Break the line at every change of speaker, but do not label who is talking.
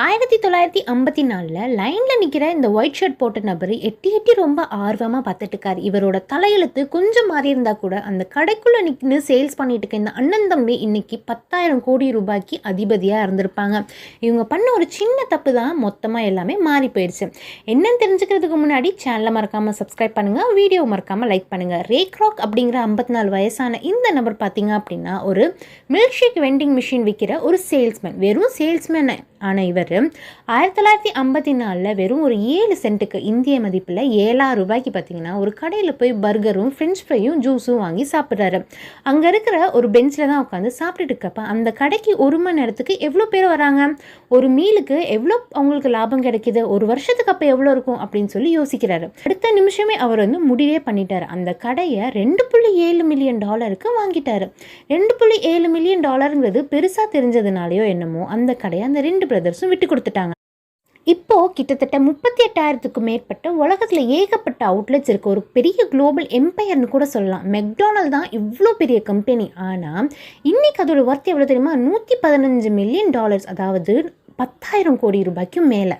ஆயிரத்தி தொள்ளாயிரத்தி ஐம்பத்தி நாலில் லைனில் நிற்கிற இந்த ஒயிட் ஷர்ட் போட்ட நபர் எட்டி எட்டி ரொம்ப ஆர்வமாக பார்த்துட்டு இருக்கார் இவரோட தலையெழுத்து கொஞ்சம் மாறி இருந்தால் கூட அந்த கடைக்குள்ளே நிற்கின்னு சேல்ஸ் பண்ணிட்டு இருக்க இந்த அண்ணன் தம்பி இன்னைக்கு பத்தாயிரம் கோடி ரூபாய்க்கு அதிபதியாக இருந்திருப்பாங்க. இவங்க பண்ண ஒரு சின்ன தப்பு தான் மொத்தமாக எல்லாமே மாறி போயிடுச்சு. என்னன்னு தெரிஞ்சுக்கிறதுக்கு முன்னாடி சேனலை மறக்காமல் சப்ஸ்கிரைப் பண்ணுங்கள் வீடியோ மறக்காமல் லைக் பண்ணுங்கள் ரேக்ராக் அப்படிங்கிற ஐம்பத்தி நாலு வயசான இந்த நபர் பார்த்தீங்க அப்படின்னா ஒரு மில்க் ஷேக் வெண்டிங் மிஷின் விற்கிற ஒரு சேல்ஸ்மேன் வெறும் சேல்ஸ்மேன் ஆனால் இவர் ஆயிரத்தி தொள்ளாயிரத்தி ஐம்பத்தி நாலில் வெறும் ஒரு ஏழு சென்ட்டுக்கு இந்திய மதிப்பில் ஏழாயிரம் ரூபாய்க்கு பார்த்தீங்கன்னா ஒரு கடையில் போய் பர்கரும் ஃப்ரெஞ்ச் ஃப்ரையும் ஜூஸும் வாங்கி சாப்பிட்றாரு. அங்கே இருக்கிற ஒரு பெஞ்சில் தான் உட்காந்து சாப்பிட்டுட்டு இருக்கப்ப அந்த கடைக்கு ஒரு மணி நேரத்துக்கு எவ்வளோ பேர் வராங்க? ஒரு மீலுக்கு எவ்வளோ அவங்களுக்கு லாபம் கிடைக்குது? ஒரு வருஷத்துக்கு அப்போ எவ்வளோ இருக்கும்? அப்படின்னு சொல்லி யோசிக்கிறாரு. அடுத்த நிமிஷமே அவர் வந்து முடிவே பண்ணிட்டார். அந்த கடையை ரெண்டு புள்ளி ஏழு மில்லியன் டாலருக்கு வாங்கிட்டார். ரெண்டு புள்ளி ஏழு மில்லியன் டாலருங்கிறது பெருசாக தெரிஞ்சதுனாலையோ என்னமோ அந்த கடையை அந்த ரெண்டு பிரதர்ஸும் விட்டு கொடுத்துட்டாங்க. இப்போ கிட்டத்தட்ட முப்பத்தி எட்டாயிரத்துக்கும் மேற்பட்ட உலகத்தில் ஏகப்பட்ட அவுட்லெட்ஸ் இருக்க. ஒரு பெரிய குளோபல் எம்பையர்னு கூட சொல்லலாம். மெக்டானல் தான் இவ்வளோ பெரிய கம்பெனி ஆனால் இன்னைக்கு அதோட ஒர்த் எவ்வளோ தெரியுமா? நூற்றி பதினஞ்சு மில்லியன் டாலர்ஸ் அதாவது பத்தாயிரம் கோடி ரூபாய்க்கும் மேலே.